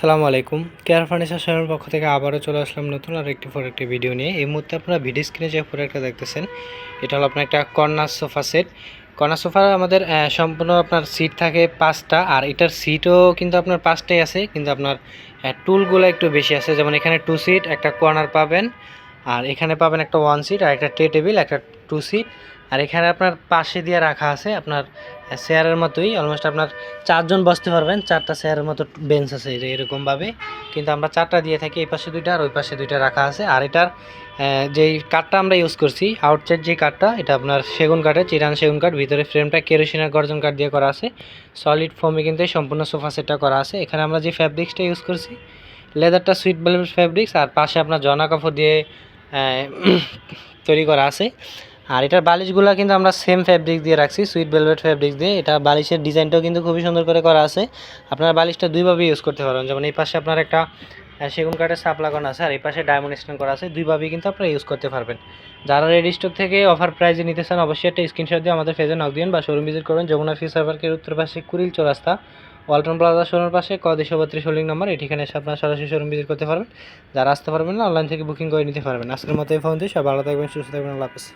আসসালামু আলাইকুম। Care furniture শোরুমের পক্ষ থেকে আবারও চলে আসলাম নতুন আর একটি পর একটি ভিডিও নিয়ে। এই মুহূর্তে আপনারা ভিডিও স্ক্রিনে যে প্রোডাক্টটা দেখতেছেন, এটা হলো আপনার একটা corner sofa set. Corner sofa আমাদের সম্পূর্ণ আপনার সিট থাকে পাঁচটা, আর এটার সিটও কিন্তু আপনার পাঁচটাই আছে, কিন্তু আপনার টুলগুলো একটু বেশি আছে। যেমন এখানে টু সিট একটা কর্নার পাবেন, আর এখানে পাবেন একটা ওয়ান সিট আর একটা ট্রে টেবিল একটা টু সিট আর এখানে আপনার পাশে দিয়ে রাখা আছে আপনার চেয়ারের মতোই অলমোস্ট আপনার চারজন বসতে পারবেন, চারটা চেয়ারের মতো বেঞ্চ আছে এরকমভাবে। কিন্তু আমরা চারটা দিয়ে থাকি, এই পাশে দুইটা আর ওই পাশে দুইটা রাখা আছে। আর এটার যেই কাঠটা আমরা ইউজ করছি আউটসাইড যে কাঠটা, এটা আপনার সেগুন কাঠের, চিরান সেগুন কাঠ, ভিতরে ফ্রেমটা কেরোসিনের গর্জন কাঠ দিয়ে করা আছে। সলিড ফোমে কিন্তু এই সম্পূর্ণ সোফা সেটটা করা আছে। এখানে আমরা যে ফ্যাব্রিক্সটা ইউজ করছি লেদারটা সুইট বেলভেট ফ্যাব্রিক্স আর পাশে আপনার জনা কাপড় দিয়ে তৈরি করা আছে। আর এটার বালিশগুলো কিন্তু আমরা সেম ফ্যাব্রিক দিয়ে রাখছি সুইট ভেলভেট ফ্যাব্রিক দিয়ে। এটা বালিশের ডিজাইনটাও কিন্তু খুবই সুন্দর করে করা আছে। আপনার বালিশটা দুইভাবে ইউজ করতে পারবেন যেমন এই পাশে আপনার একটা সেগুন কাঠের সাপ লাগানো আছে আর এই পাশে ডায়মন্ড স্টোন করা আছে। দুইভাবেই কিন্তু আপনারা ইউজ করতে পারবেন। যারা রেডি স্টক থেকে অফার প্রাইজে নিতে চান, অবশ্যই একটা স্ক্রিনশট দিয়ে আমাদের ফেজে নক দিন বা শোরুম ভিজিট করুন যমুনা ফিউচার পার্কের উত্তর পাশে কুড়িল চৌরাস্তা, ওয়ালটন প্লাজা শোরুমের পাশে ক দুশো বত্রিশ হোল্ডিং নাম্বার ঠিকানায় এসে আপনারা সরাসরি শোরুম ভিজিট করতে পারবেন। যারা আসতে পারবেন না অনলাইন থেকে বুকিং করে নিতে পারবেন। আজকের মতো এই ফোন দিয়ে সব ভালো থাকবেন, সুস্থ থাকবেন, আল্লাহ হাফেজ।